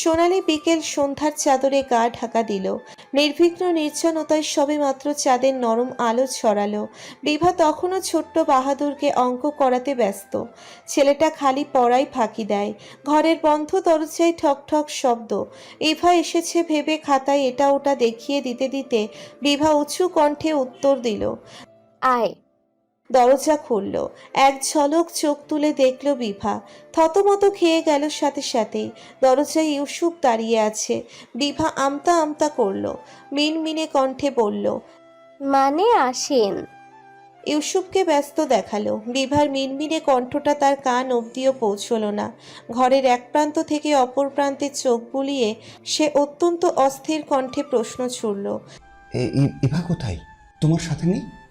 সোনালি বিকেল সন্ধ্যার চাদরে গা ঢাকা দিল। নির্বিঘ্ন নির্জনতায় সবে মাত্র চাঁদের নরম আলো ছড়ালো। বিভা তখনও ছোট্ট বাহাদুরকে অঙ্ক করাতে ব্যস্ত। ছেলেটা খালি পড়াই ফাঁকি দেয়। ঘরের বন্ধ দরজায় ঠক ঠক শব্দ। ইভা এসেছে ভেবে খাতায় এটা ওটা দেখিয়ে দিতে দিতে বিভা উঁচু কণ্ঠে উত্তর দিল, আয় দরজা খুলল। এক ঝলক চোখ তুলে দেখল বিভা। থতমত খেয়ে গেল সাথে সাথেই দরজায় ইউসুফ দাঁড়িয়ে আছে। বিভা আমতা আমতা করল। মিনমিনে কণ্ঠে বলল মানে আসেন। ইউসুফকে ব্যস্ত দেখাল। বিভার মিনমিনে কণ্ঠটা তার কান অবধিও পৌঁছলো না। ঘরের এক প্রান্ত থেকে অপর প্রান্তে চোখ বুলিয়ে সে অত্যন্ত অস্থির কণ্ঠে প্রশ্ন ছুড়ল এ- ইভা কোথায়? তোমার সাথে নেই?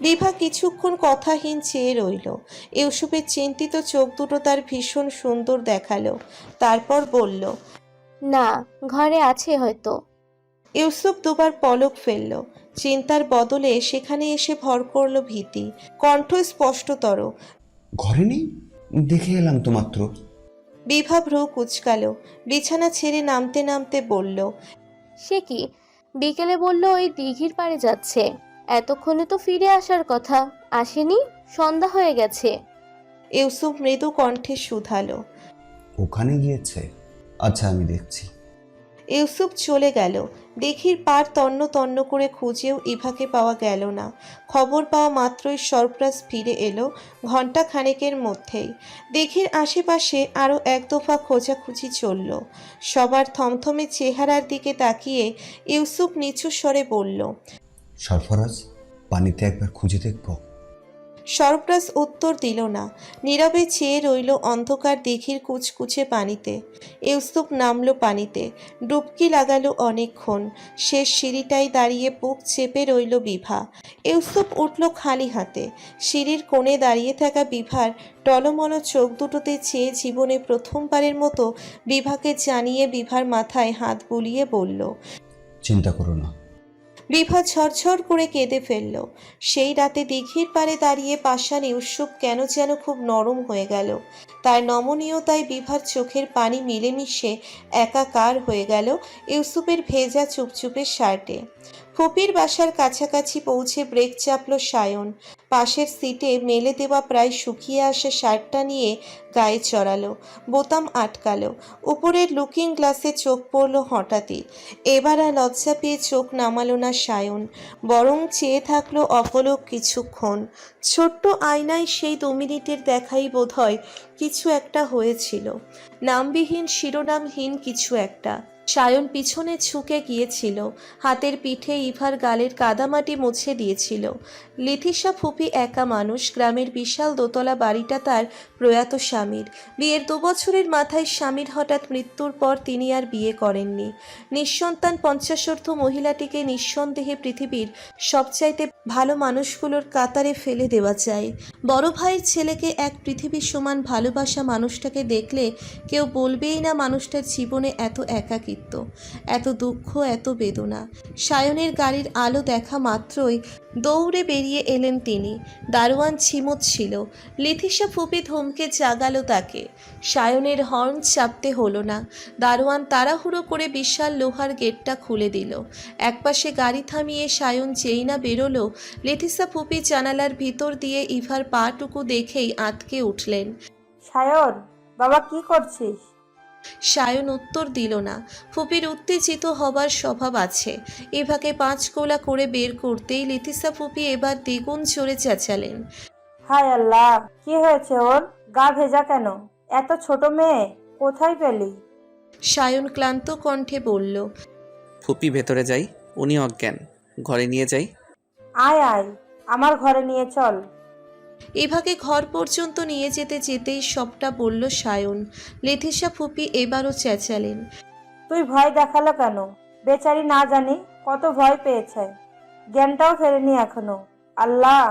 বিভা কিছুক্ষণ কথাহীন চেয়ে রইল। ইউসুফের চিন্তিত চোখ দুটো তার ভীষণ সুন্দর দেখাল। তারপর বলল না ঘরে আছে হয়তো। ইউসুফ দুবার পলক ফেলল। চিন্তার বদলে সেখানে এসে ভর করল ভীতি। কণ্ঠ স্পষ্টতর ঘরে নেই? দেখে এলাম তো মাত্র। বিভা ভ্রু কুচকালো। বিছানা ছেড়ে নামতে নামতে বলল সে কি? বিকেলে বলল ওই দিঘির পাড়ে যাচ্ছে। এতক্ষণে তো ফিরে আসার কথা। আসেনি সন্ধ্যা হয়ে গেছে। ইউসুফ মৃদু কণ্ঠে শুধালো। ওখানে গিয়েছে? আচ্ছা আমি দেখছি। ইউসুফ চলে গেল। দেখির পার তন্ন তন্ন করে খুঁজেও ইভাকে পাওয়া গেল না। খবর পাওয়া মাত্রই সরপ্রাস ফিরে এলো ঘণ্টা খানেকের মধ্যেই। দেখির আশেপাশে আরও এক দফা খোঁজাখুঁজি চলল। সবার থমথমে চেহারার দিকে তাকিয়ে ইউসুফ নিচু স্বরে বলল সরফরাজ পানিতে একবার খুঁজে দেখব। সরপ্রাস উত্তর দিল না। নীরবে চেয়ে রইল অন্ধকার দিঘির কুচকুচে পানিতে। ইউসুফ নামলো পানিতে। ডুবকি লাগালো অনেকক্ষণ। শেষ সিঁড়িটাই দাঁড়িয়ে বুক চেপে রইল বিভা। ইউসুফ উঠল খালি হাতে। সিঁড়ির কোণে দাঁড়িয়ে থাকা বিভার টলমল চোখ দুটোতে চেয়ে জীবনে প্রথমবারের মতো বিভাকে জানিয়ে বিভার মাথায় হাত বুলিয়ে বলল চিন্তা করো না। বিভা ঝরঝর করে কেঁদে ফেলল। সেই রাতে দিঘির পারে দাঁড়িয়ে পাষাণ ইউসুফ কেন যেন খুব নরম হয়ে গেল। তার নমনীয়তায় বিভার চোখের পানি মিলেমিশে একাকার হয়ে গেল ইউসুফের ভেজা চুপচুপের শার্টে। ফুপির বাসার কাছাকাছি পৌঁছে ব্রেক চাপল সায়ন। পাশের সিটে মেলে দেওয়া প্রায় শুকিয়ে আসা শার্টটা নিয়ে গায়ে চড়ালো, বোতাম আটকালো, উপরের লুকিং গ্লাসে চোখ পড়ল হঠাৎই। এবার আর লজ্জা পেয়ে চোখ নামালো না সায়ন, বরং চেয়ে থাকল অপলক কিছুক্ষণ। ছোট্ট আয়নায় সেই দু মিনিটের দেখাই বোধহয় কিছু একটা হয়েছিল। নামবিহীন, শিরোনামহীন কিছু একটা। সায়ন পিছনে ঝুঁকে গিয়েছিল। হাতের পিঠে ইভার গালের কাদামাটি মুছে দিয়েছিল। লিথিসা ফুপি একা মানুষ, গ্রামের বিশাল দোতলা বাড়িটা তার প্রয়াত স্বামীর। বিয়ের দু বছরের মাথায় স্বামীর হঠাৎ মৃত্যুর পর তিনি আর বিয়ে করেননি। নিঃসন্তান পঞ্চাশোর্ধ মহিলাটিকে নিঃসন্দেহে পৃথিবীর সবচাইতে ভালো মানুষগুলোর কাতারে ফেলে দেওয়া যায় বড় ভাইয়ের ছেলেকে এক পৃথিবীর সমান ভালোবাসা মানুষটাকে দেখলে কেউ বলবেই না মানুষটার জীবনে এত একাকিত্ব এত দুঃখ, এত বেদনা। সায়নের গাড়ির আলো দেখা মাত্রই দৌড়ে বেরিয়ে এলেন তিনি। দারোয়ান ছিমত ছিল। লিথিসা ফুপি ধমকে জাগালো তাকে। সায়নের হর্ন চাপতে হলো না। দারোয়ান তাড়াহুড়ো করে বিশাল লোহার গেটটা খুলে দিল। একপাশে গাড়ি থামিয়ে সায়ন যেই না বেরোলো, লিথিসা ফুপি জানালার ভিতর দিয়ে ইভার পাটুকু দেখেই আঁতকে উঠলেন। সায়ন, বাবা কি করছিস? সায়ন উত্তর দিল না। ফুপির উত্তেজিত হবার স্বভাব আছে। এভাকে পাঁচ কোলা করে বের করতেই লিথিসা ফুপি এবার দ্বিগুণ জোরে চেঁচালেন। হায় আল্লাহ কি হয়েছে ওর? গা ভেজা কেন? এত ছোট মেয়ে কোথায় পেলি? সায়ন ক্লান্ত কণ্ঠে বলল ফুপি ভেতরে যাই। উনি অজ্ঞান। ঘরে নিয়ে যাই। আয় আয়। আমার ঘরে নিয়ে চল। এভাকে ঘর পর্যন্ত নিয়ে যেতে যেতেই সবটা বলল সায়ন। লেথিসা ফুপি এবারও চেঁচালেন। তুই ভয় দেখাল কেন? বেচারি না জানি কত ভয় পেয়েছে। জ্ঞানটাও ফেরেনি এখনও। আল্লাহ!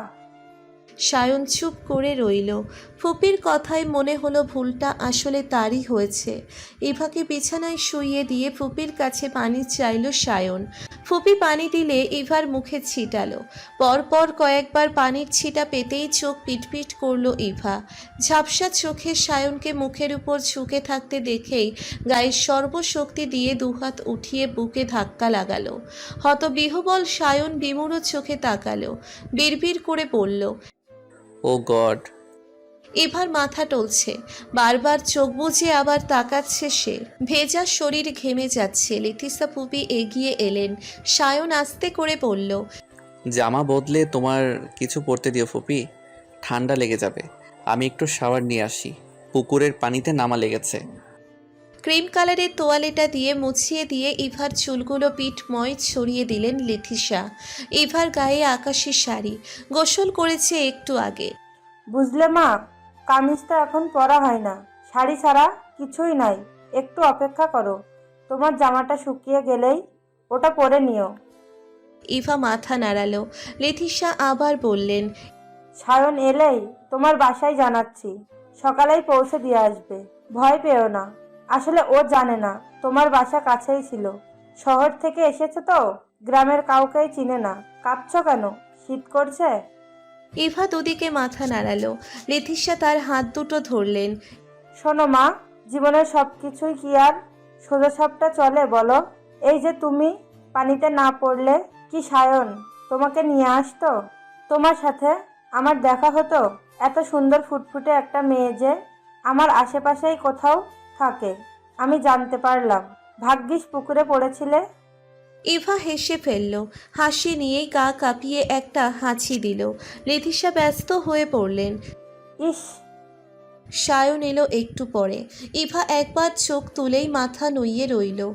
সায়ন চুপ করে রইল। ফুপির কথায় মনে হলো ভুলটা আসলে তারই হয়েছে। ইভাকে বিছানায় শুইয়ে দিয়ে ফুপির কাছে পানি চাইল সায়ন। ফুপি পানি দিলে ইভার মুখে ছিটালো। পরপর কয়েকবার পানির ছিটা পেতেই চোখ পিটপিট করল ইভা। ঝাপসা চোখে সায়নকে মুখের উপর ঝুঁকে থাকতে দেখেই গায়ের সর্বশক্তি দিয়ে দুহাত উঠিয়ে বুকে ধাক্কা লাগালো। হতবিহবল সায়ন বিমূঢ় চোখে তাকালো। বিড়বিড় করে বলল ও গড। এবার মাথা টলছে। বারবার চোখ বুঝে আবার তাকাচ্ছে সে। ভেজা শরীর ঘেমে যাচ্ছে। লিথিসা পুপি এগিয়ে এলেন। সায়ন আস্তে করে বলল জামা বদলে তোমার কিছু পরতে দিও ফুপি। ঠান্ডা লেগে যাবে। আমি একটু শাওয়ার নিয়ে আসি। পুকুরের পানিতে নামা লেগেছে। ক্রিম কালারের তোয়ালেটা দিয়ে মুছিয়ে দিয়ে ইভার চুলগুলো পিঠময় ছড়িয়ে দিলেন লেথিসা ইভার গায়ে আকাশি শাড়ি। গোসল করেছে একটু আগে। বুঝলে মা কামিজটা এখন পরা হয় না। শাড়ি ছাড়া কিছুই নাই। একটু অপেক্ষা করো। তোমার জামাটা শুকিয়ে গেলেই ওটা পরে নিও। ইভা মাথা নাড়ালো। লেথিসা আবার বললেন সায়ন এলেই তোমার বাসায় জানাচ্ছি। সকালেই পৌঁছে দিয়ে আসবে। ভয় পেও না। আসলে ও জানে না তোমার বাসা কাছেই ছিল। শহর থেকে এসেছে তো গ্রামের কাউকেই চিনে না। কাঁপছো কেন? শীত করছে? ইভা দুদিকে মাথা নাড়ালো। লেথিসা তার হাত দুটো ধরলেন। শোনো মা জীবনের সব কিছুই কি আর? সোজা সাপটা চলে বলো। এই যে তুমি পানিতে না পড়লে কি সায়ন? তোমাকে নিয়ে আসতো? তোমার সাথে আমার দেখা হতো? এত সুন্দর ফুটফুটে একটা মেয়ে যে আমার আশেপাশেই কোথাও থাকে। আমি জানতে পারলাম। ভাগ্যিস পুকুরে পড়েছিলে? ইভা হেসে ফেলল। হাসি নিয়েই গা কাঁপিয়ে একটা হাঁচি দিল। লেথিসা ব্যস্ত হয়ে পড়লেন। ইস! সায়ন এলো একটু পরে। ইভা একবার চোখ তুলেই মাথা নুইয়ে রইল।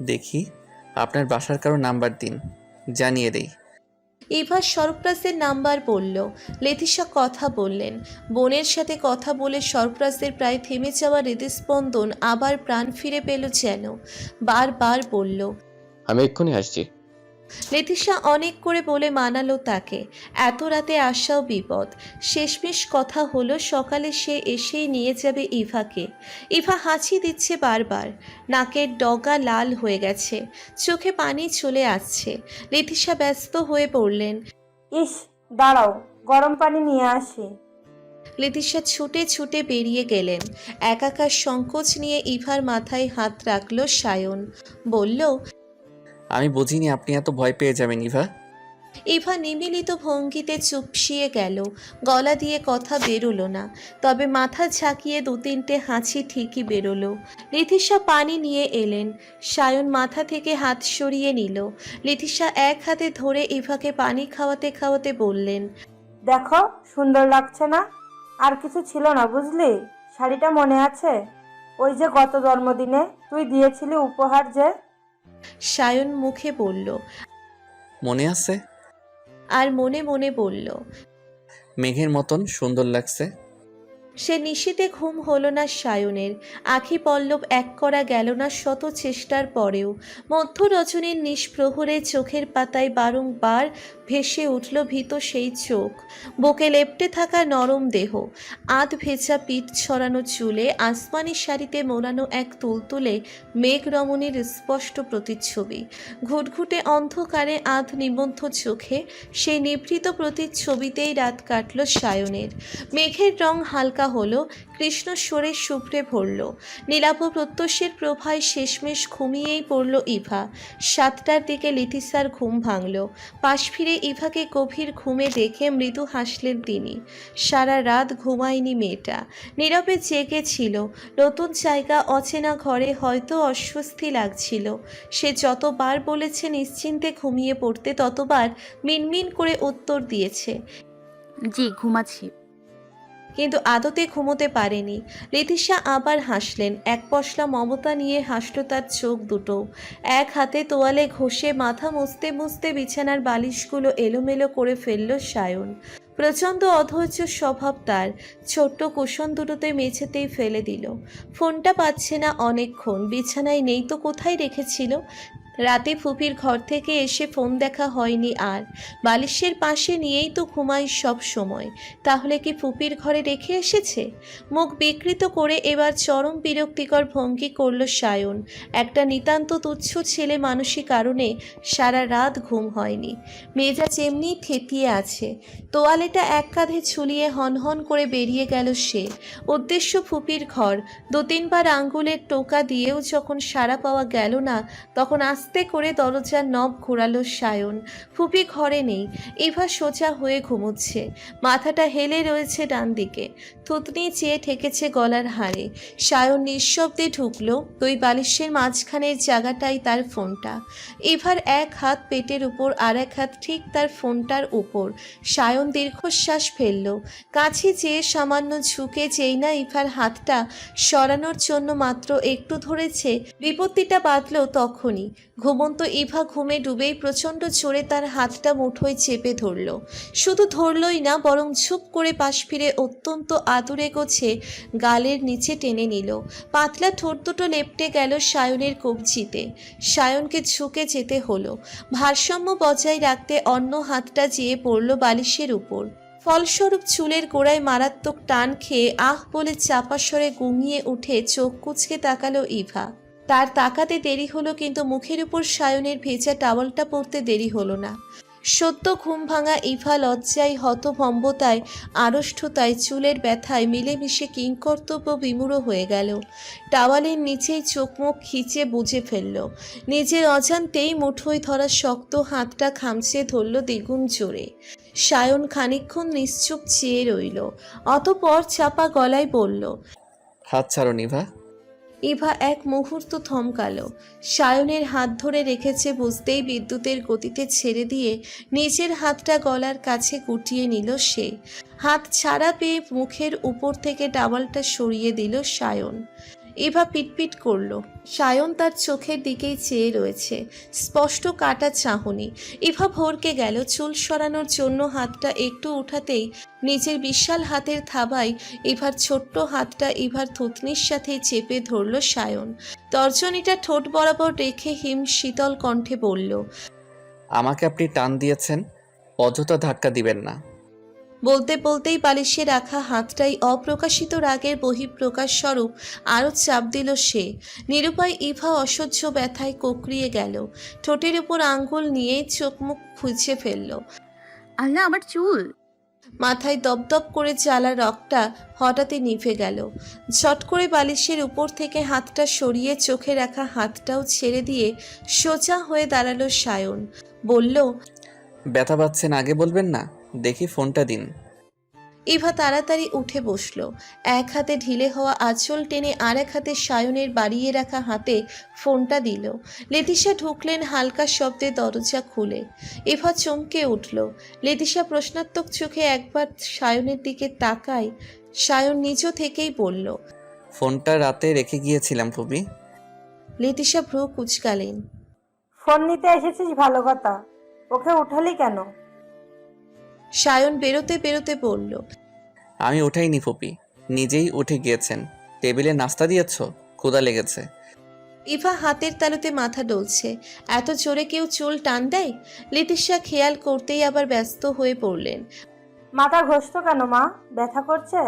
দেখি আপনার বাসার কারও নাম্বার দিন। জানিয়ে দেই। ইভা সরপ্রাসের নাম্বার বলল। লেথিসা কথা বললেন। বোনের সাথে কথা বলে সরপ্রাসের প্রায় থেমে যাওয়া হৃদস্পন্দন আবার প্রাণ ফিরে পেল যেন। বারবার বলল, আমি এক্ষুনি আসছি। লেথিসা অনেক করে বলে মানালো তাকে। এত রাতে আসাও বিপদ। শেষমেশ কথা হলো সকালে সে এসেই নিয়ে যাবে ইভাকে। ইভা হাঁচি দিচ্ছে বারবার। নাকের ডগা লাল হয়ে গেছে। চোখে পানি চলে আসছে। লেতিশা ব্যস্ত হয়ে পড়লেন। ইস দাঁড়াও গরম পানি নিয়ে আসি। লেতিশা ছুটে ছুটে বেরিয়ে গেলেন। একাকার সংকোচ নিয়ে ইভার মাথায় হাত রাখল সায়ন। বলল আমি বুঝিনি আপনি এত ভয় পেয়ে যাবেন ইভা। ইভা নিমিলিত ভঙ্গিতে চুপসিয়ে গেল। গলা দিয়ে কথা বেরোলো না। তবে মাথা ঝাঁকিয়ে দু তিনটে হাঁচি ঠিকই বেরোলো। লিথিসা পানি নিয়ে এলেন। সায়ন মাথা থেকে হাত সরিয়ে নিল। লিথিসা এক হাতে ধরে ইভাকে পানি খাওয়াতে খাওয়াতে বললেন দেখো সুন্দর লাগছে না? আর কিছু ছিল না বুঝলি? শাড়িটা মনে আছে? ওই যে গত জন্মদিনে তুই দিয়েছিলি উপহার যে সায়ন মুখে বলল মনে আছে? আর মনে মনে বলল মেঘের মতন সুন্দর লাগছে। সে নিশীতে ঘুম হলো না সায়নের, আখি পল্লব এক করা গেল না শত চেষ্টার পরেও। মধ্য রজনীর নিষ্প্রহরে চোখের পাতায় বারংবার ভেসে উঠল ভীত সেই চোখ। বুকে লেপটে থাকা নরম দেহ, আধ ভেজা পিঠ ছড়ানো চুলে, আসমানি শাড়িতে মোড়ানো এক তুলতুলে মেঘ রমণীর স্পষ্ট প্রতিচ্ছবি। ঘুটঘুটে অন্ধকারে আধ নিবন্ধ চোখে সেই নিভৃত প্রতিচ্ছবিতেই রাত কাটল সায়নের। মেঘের রং হালকা হলো, কৃষ্ণ সরে শুভ্রে ভরল। নীলাভ প্রত্যস্যের প্রভায় শেষমেশ ঘুমিয়েই পড়ল ইভা। সাতটার দিকে লিথিসার ঘুম ভাঙল। পাশ ফিরে ইভাকে গভীর ঘুমে দেখে মৃদু হাসলেন তিনি। সারা রাত ঘুমায়নি মেয়েটা। নীরবে জেগেছিল নতুন জায়গা অচেনা ঘরে হয়তো অস্বস্তি লাগছিল। সে যতবার বলেছে নিশ্চিন্তে ঘুমিয়ে পড়তে, ততবার মিনমিন করে উত্তর দিয়েছে। জি, ঘুমাচ্ছি। কিন্তু আদতে ঘুমোতে পারেনি। রীতিশা আবার হাসলেন। এক পশলা মমতা নিয়ে হাসল তার চোখ দুটো। এক হাতে তোয়ালে ঘষে মাথা মুছতে মুছতে বিছানার বালিশগুলো এলোমেলো করে ফেলল সায়ন। প্রচণ্ড অধৈর্য স্বভাব তার। ছোট্ট কুশন দুটোতে মেঝেতেই ফেলে দিল। ফোনটা পাচ্ছে না অনেকক্ষণ। বিছানায় নেই তো কোথায় রেখেছিল? রাতে ফুপির ঘর থেকে এসে ফোন দেখা হয়নি আর। বালিশের পাশে নিয়েই তো ঘুমাই সব সময়। তাহলে কি ফুপির ঘরে রেখে এসেছে? মুখ বিকৃত করে এবার চরম বিরক্তিকর ভঙ্গি করল সায়ন। একটা নিতান্ত তুচ্ছ ছেলে মানুষই কারণে সারা রাত ঘুম হয়নি। মেজাজ এমনি থেতিয়ে আছে। তোয়ালেটা এক কাঁধে ঝুলিয়ে হনহন করে বেরিয়ে গেল সে। উদ্দেশ্য ফুপির ঘর। দু তিনবার আঙ্গুলের টোকা দিয়েও যখন সাড়া পাওয়া গেল না, তখন আস্তে করে দরজার নব ঘোরালো সায়ন। ফুপি ঘরে নেই এভা সোজা হয়ে ঘুমোচ্ছে। মাথাটা হেলে রয়েছে ডান দিকে থুতনি চেয়ে ঠেকেছে গলার হাড়ে। সায়ন নিঃশব্দে ঢুকলো, দুই বালিশের মাঝখানের জায়গাটাই তার ফোনটা। এভার এক হাত পেটের উপর আর এক হাত ঠিক তার ফোনটার উপর। সায়ন দীর্ঘশ্বাস ফেলল। কাছে চেয়ে সামান্য ঝুঁকে যেই না ইভার হাতটা সরানোর জন্য মাত্র একটু ধরেছে, বিপত্তিটা বাঁধল তখনই। ঘুমন্ত ইভা ঘুমে ডুবেই প্রচণ্ড জোরে তার হাতটা মুঠোয় চেপে ধরল। শুধু ধরলই না, বরং ঝুপ করে পাশ ফিরে অত্যন্ত আদুরে গোছে গালের নিচে টেনে নিল। পাতলা ঠোঁট দুটো লেপটে গেল সায়নের কবজিতে। সায়নকে ঝুঁকে যেতে হলো। ভারসাম্য বজায় রাখতে অন্য হাতটা যেয়ে পড়ল বালিশের উপর। ফলস্বরূপ চুলের গোড়ায় মারাত্মক টান খেয়ে আহ বলে চাপা স্বরে গুঙিয়ে উঠে চোখ কুচকে তাকালো ইভা। তার তাকাতে দেরি হলো কিন্তু মুখের উপর সায়নের ভেজা টাওয়ালটা পরতে দেরি হলো না। সদ্য ঘুম ভাঙা ইভা লজ্জায় হতভম্বতায়, আড়ষ্ঠতায়, চুলের ব্যথায় মিলেমিশে কিংকর্তব্য বিমূঢ় হয়ে গেল। টাওয়ালের নিচেই চোখ মুখ খিচে বুঝে ফেলল। নিজের অজান্তেই মুঠোয় ধরা শক্ত হাতটা খামচে ধরল দ্বিগুণ জোরে। সায়ন খানিকক্ষণ নিশ্চুপ চেয়ে রইল। অতপর চাপা গলায় বলল, হাত ছাড়ো নিভা। ইভা এক মুহূর্ত থমকালো। সায়নের হাত ধরে রেখেছে বুঝতেই বিদ্যুতের গতিতে ছেড়ে দিয়ে নিজের হাতটা গলার কাছে কুটিয়ে নিল সে। হাত ছাড়া পেয়ে মুখের উপর থেকে ডাবলটা সরিয়ে দিল সায়ন। ইভা পিটপিট করল। সায়ন তার চোখের দিকেই চেয়ে রয়েছে। স্পষ্ট কাটা চাহনি। ইভা ভরকে গেল। চুল সরানোর জন্য হাতটা একটু উঠাতেই নিজের বিশাল হাতের থাবায় ইভার ছোট্ট হাতটা ইভার থুতনির সাথে চেপে ধরল সায়ন। তর্জনীটা ঠোঁট বরাবর রেখে হিম শীতল কণ্ঠে বলল, আমাকে আপনি টান দিয়েছেন, অযথা ধাক্কা দিবেন না। বলতে বলতেই বালিশে রাখা হাতটাই অপ্রকাশিত রাগের বহিঃপ্রকাশ স্বরূপ আরও চাপ দিল সে। নিরুপায় ইভা অসহ্য ব্যথায় কোকড়িয়ে গেল। ঠোঁটের উপর আঙ্গুল নিয়ে চোখ মুখ খুঁজে ফেলল। আল্লাহ আমার চুল। মাথায় দপদপ করে জ্বালা রকটা হঠাৎই নিভে গেল। ঝট করে বালিশের উপর থেকে হাতটা সরিয়ে চোখে রাখা হাতটাও ছেড়ে দিয়ে সোজা হয়ে দাঁড়াল সায়ন। বলল ব্যথা পাচ্ছেন আগে বলবেন না? দেখি ফোনটা দিন। ইভা তাড়াতাড়ি উঠে বসল। এক হাতে ঢিলে হওয়া আঁচল টেনে আর এক হাতে সায়নের বাড়িয়ে রাখা হাতে ফোনটা দিল। লেতিশা ঢুকলেন হালকা শব্দে দরজা খুলে। ইভা চমকে উঠল। লেতিশা প্রশ্নাত্মক চোখে একবার সায়নের দিকে তাকায়। সায়ন নিজ থেকেই বলল ফোনটা রাতে রেখে গিয়েছিলাম ফুবি লেতিশা ভ্রু কুচকালেন। ফোন নিতে এসেছিস ভালো কথা। ওকে উঠালি কেন? সায়ন বেরোতে বেরোতে বলল আমি উঠাইনি ফুপি নিজেই উঠে গিয়েছেন। টেবিলে নাস্তা দিয়েছ? ক্ষুদা লেগেছে। ইভা হাতের তালুতে মাথা ডলছে। এত জোরে কেউ চুল টান দেয়? লিতিশা খেয়াল করতেই আবার ব্যস্ত হয়ে পড়লেন। মাথা ঘষত কেন মা? ব্যথা করছে?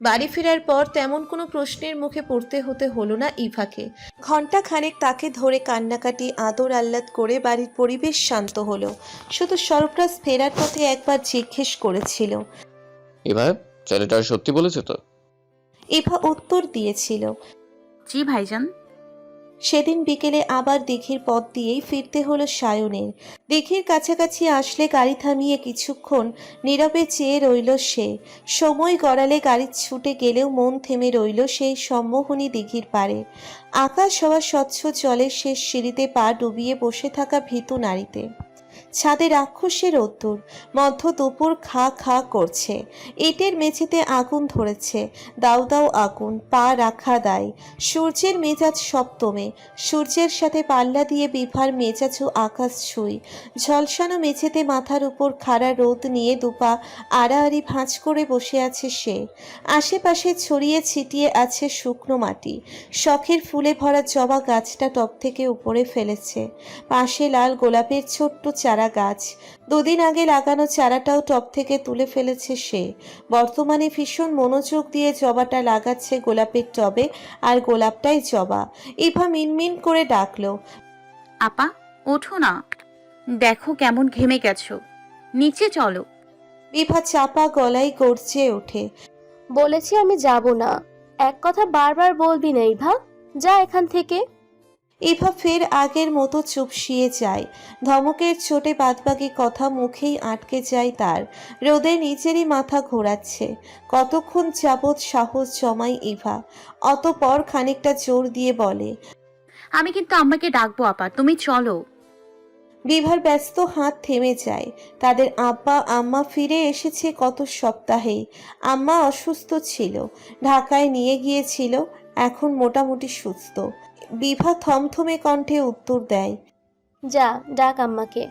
বাড়ি ফেরার পর তেমন কোনো প্রশ্নের মুখে পড়তে হতে হলো না ইভাকে। ঘণ্টা খানেক তাকে ধরে কান্নাকাটি আদর আহ্লাদ করে বাড়ির পরিবেশ শান্ত হলো। শুধু সরপ্রাস ফেরার পথে একবার জিজ্ঞেস করেছিল। এবার ছেলেটা সত্যি বলেছে তো? ইভা উত্তর দিয়েছিল। জি ভাইজান সেদিন বিকেলে আবার দিঘির পথ দিয়েই ফিরতে হলো সায়নের। দিঘির কাছাকাছি আসলে গাড়ি থামিয়ে কিছুক্ষণ নীরবে চেয়ে রইল সে। সময় গড়ালে গাড়ি ছুটে গেলেও মন থেমে রইল সেই সম্মোহনী দিঘির পারে আকাশ হওয়া স্বচ্ছ জলের শেষ সিঁড়িতে পা ডুবিয়ে বসে থাকা ভীতু নারীতে। ছাদে রাক্ষসের রোদ্দুর মধ্য দুপুর খা খা করছে। ইটের মেঝেতে আগুন ধরেছে। দাউ দাউ আগুন, পা রাখা দায়। সূর্যের মেজাজ সপ্তমে। সূর্যের সাথে পাল্লা দিয়ে বিভার মেজাজও আকাশ ছুঁই। ঝলসানো মেঝেতে মাথার উপর খাড়া রোদ নিয়ে দুপা আড়াআড়ি ভাঁজ করে বসে আছে সে। আশেপাশে ছড়িয়ে ছিটিয়ে আছে শুকনো মাটি। শখের ফুলে ভরা জবা গাছটা টপ থেকে উপরে ফেলেছে। পাশে লাল গোলাপের ছোট্ট চারা গাছ। দুদিন আগে লাগানো চারাটাও টপ থেকে তুলে ফেলেছে সে। বর্তমানে ভীষণ মনোযোগ দিয়ে জবাটা লাগাচ্ছে গোলাপের টবে আর গোলাপটাই জবা। ইভা মিনমিন করে ডাকলো আপা ওঠো না। দেখো কেমন ঘেমে গেছো। নিচে চলো। বিভা চাপা গলায় গর্জে ওঠে বলেছি আমি যাব না। এক কথা বারবার বলবি না ইভা। যা এখান থেকে। ইভা ফের আগের মতো চুপসিয়ে যায়। ধমকের চোটে বাদবাকি কথা মুখেই আটকে যায় তার। রোদে নিজেরই মাথা ঘোরাচ্ছে। কতক্ষণ যাবৎ সাহস জমাই ইভা। অতপর খানিকটা জোর দিয়ে বলে আমি কিন্তু আম্মাকে ডাকবো আপা তুমি চলো। বিভার ব্যস্ত হাত থেমে যায়। তাদের আব্বা আম্মা ফিরে এসেছে কত সপ্তাহেই আম্মা অসুস্থ ছিল। ঢাকায় নিয়ে গিয়েছিল এখন মোটামুটি সুস্থ। বিভা থমথমে কণ্ঠে উত্তর দেয় যা ডাক আম্মাকে।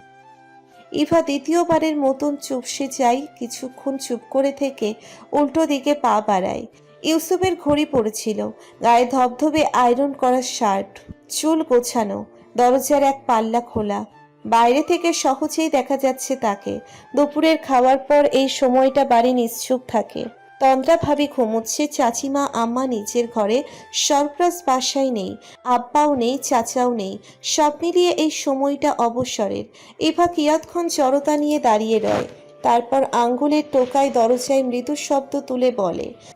ইভা দ্বিতীয়বারের মতন চুপসে যায় কিছুক্ষণ চুপ করে থেকে উল্টো দিকে পা বাড়ায়। ইউসুফের ঘড়ি পড়েছিল গায়ে ধবধবে আয়রন করা শার্ট চুল গোছানো দরজার এক পাল্লা খোলা। বাইরে থেকে সহজেই দেখা যাচ্ছে তাকে। দুপুরের খাওয়ার পর এই সময়টা বাড়ি নিশ্চুপ থাকে। তন্দ্রা ভাবি ঘুমোচ্ছে চাচিমা, আম্মা নিজের ঘরে। সরপ্রাস বাসায় নেই, আব্বাও নেই, চাচাও নেই। সব মিলিয়ে এই সময়টা অবসরের। এভা কিয়াতক্ষণ জড়তা নিয়ে দাঁড়িয়ে রয়। তারপর আঙ্গুলের টোকায় দরজায় মৃদু শব্দ তুলে বলে